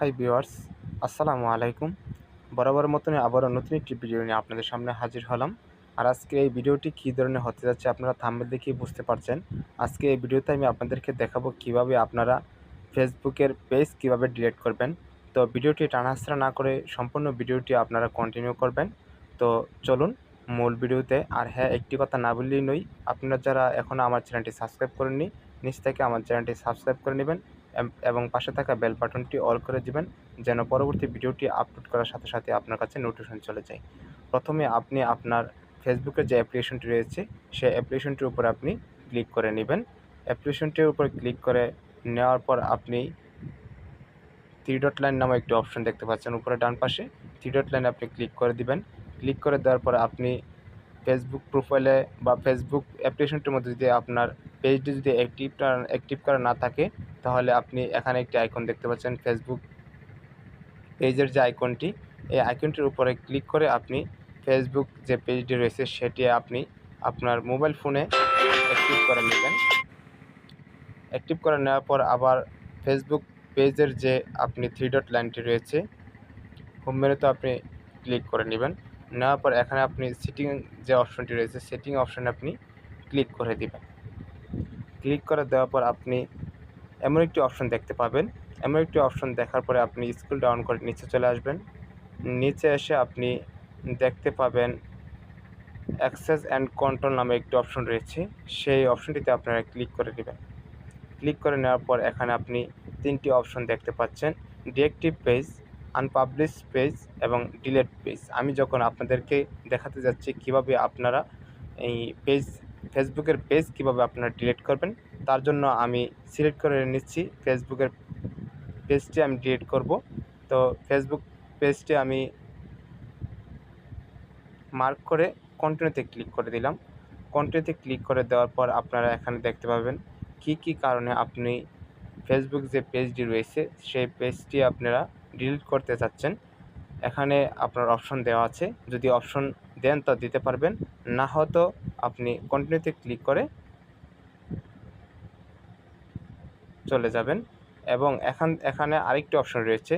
Hi viewers আসসালামু আলাইকুম। বরাবর মতন আবারও নতুন একটি ভিডিও নিয়ে আপনাদের সামনে হাজির হলাম। আর আজকে এই ভিডিওটি কী ধরনের হতে যাচ্ছে আপনারা থাম্বেল দেখেই বুঝতে পারছেন। আজকে এই ভিডিওতে আমি আপনাদেরকে দেখাবো কীভাবে আপনারা ফেসবুকের পেজ কীভাবে ডিলিট করবেন। তো ভিডিওটি টানাহাসরা না করে সম্পূর্ণ ভিডিওটি আপনারা কন্টিনিউ করবেন। তো চলুন মূল ভিডিওতে আর হ্যাঁ একটি কথা না বললেই নই আপনারা যারা এখনও আমার চ্যানেলটি সাবস্ক্রাইব করেননি নিচ থেকে আমার চ্যানেলটি সাবস্ক্রাইব করে নেবেন। এবং পাশে থাকা বেল বাটনটি অল করে দিবেন, যেন পরবর্তী ভিডিওটি আপলোড করার সাথে সাথে আপনার কাছে নোটিফিকেশন চলে যায়। প্রথমে আপনি আপনার ফেসবুকের যে অ্যাপ্লিকেশনটি রয়েছে, সেই অ্যাপ্লিকেশনটির উপর আপনি ক্লিক করে নেবেন। অ্যাপ্লিকেশনটির উপর ক্লিক করে নেওয়ার পর আপনি থ্রি ডট লাইন নামে একটি অপশন দেখতে পাচ্ছেন উপরে ডান পাশে। থ্রি ডট লাইনে আপনি ক্লিক করে দিবেন। ক্লিক করে দেওয়ার পর আপনি ফেসবুক প্রোফাইলে বা ফেসবুক অ্যাপ্লিকেশনটির মধ্যে যদি আপনার পেজটি যদি অ্যাক্টিভ অ্যাক্টিভ করা না থাকে, তাহলে আপনি এখানে একটি আইকন দেখতে পাচ্ছেন ফেসবুক পেজের যে আইকনটি এই আইকনটির উপরে ক্লিক করে আপনি ফেসবুক যে পেজটি রয়েছে, সেটি আপনি আপনার মোবাইল ফোনে অ্যাক্টিভ করে নেবেন। অ্যাক্টিভ করে নেওয়ার পর আবার ফেসবুক পেজের যে আপনি থ্রি ডট লাইনটি রয়েছে হোম মেনুতে আপনি ক্লিক করে নেবেন। নেওয়ার পর এখানে আপনি সিটিং যে অপশনটি রয়েছে সেটিং অপশানে আপনি ক্লিক করে দেবেন। ক্লিক করে দেওয়ার পর আপনি এমন একটি অপশন দেখতে পাবেন। এমন একটি অপশন দেখার পরে আপনি স্কুল ডাউন করে নিচে চলে আসবেন। নিচে এসে আপনি দেখতে পাবেন অ্যাক্সেস অ্যান্ড কন্ট্রোল নামে একটি অপশন রয়েছে। সেই অপশনটিতে আপনারা ক্লিক করে দেবেন ক্লিক করে নেওয়ার পর এখানে আপনি তিনটি অপশন দেখতে পাচ্ছেন। ডিএক্টিভ পেজ আনপাবলিশ পেজ এবং ডিলেট পেজ আমি যখন আপনাদেরকে দেখাতে যাচ্ছি কীভাবে আপনারা এই পেজ ফেসবুকের পেজ কীভাবে আপনারা ডিলিট করবেন, তার জন্য আমি সিলেক্ট করে নিচ্ছি। ফেসবুকের পেজটি আমি ডিলিট করব। তো ফেসবুক পেজটি আমি মার্ক করে কন্টিনিউতে ক্লিক করে দিলাম। কন্টিনিউতে ক্লিক করে দেওয়ার পর আপনারা এখানে দেখতে পাবেন কি কি কারণে আপনি ফেসবুক যে পেজটি রয়েছে, সেই পেজটি আপনারা ডিলিট করতে চাচ্ছেন, এখানে আপনার অপশন দেওয়া আছে। যদি অপশন দেন তো দিতে পারবেন, না হয়তো আপনি কন্টিনিউতে ক্লিক করে চলে যাবেন। এবং এখান, এখানে আরেকটি অপশন রয়েছে,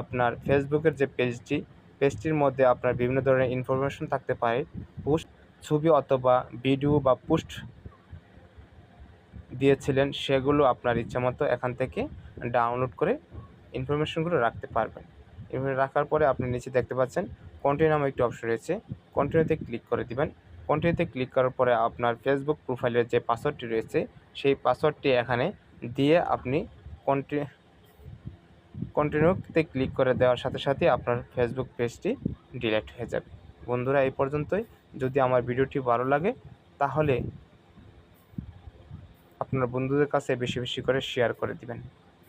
আপনার ফেসবুকের যে পেজটি পেজটির মধ্যে আপনার বিভিন্ন ধরনের ইনফরমেশন থাকতে পারে পোস্ট ছবি অথবা ভিডিও বা পোস্ট দিয়েছিলেন, সেগুলো আপনার ইচ্ছামতো এখান থেকে ডাউনলোড করে ইনফরমেশনগুলো রাখতে পারবেন। এভাবে রাখার পরে আপনি নিচে দেখতে পাচ্ছেন কন্টিনিউ নামে একটি অপশন রয়েছে। কন্টিনিউতে ক্লিক করে দিবেন। কন্টিনিউতে ক্লিক করার পরে আপনার ফেসবুক প্রোফাইলের যে পাসওয়ার্ডটি রয়েছে, সেই পাসওয়ার্ডটি এখানে দিয়ে আপনি কন্টিনিউ কন্টিনিউতে ক্লিক করে দেওয়ার সাথে সাথে আপনার ফেসবুক পেজটি ডিলেট হয়ে যাবে। বন্ধুরা, এই পর্যন্তই। যদি আমার ভিডিওটি ভালো লাগে, তাহলে আপনার বন্ধুদের কাছে বেশি বেশি করে শেয়ার করে দিবেন।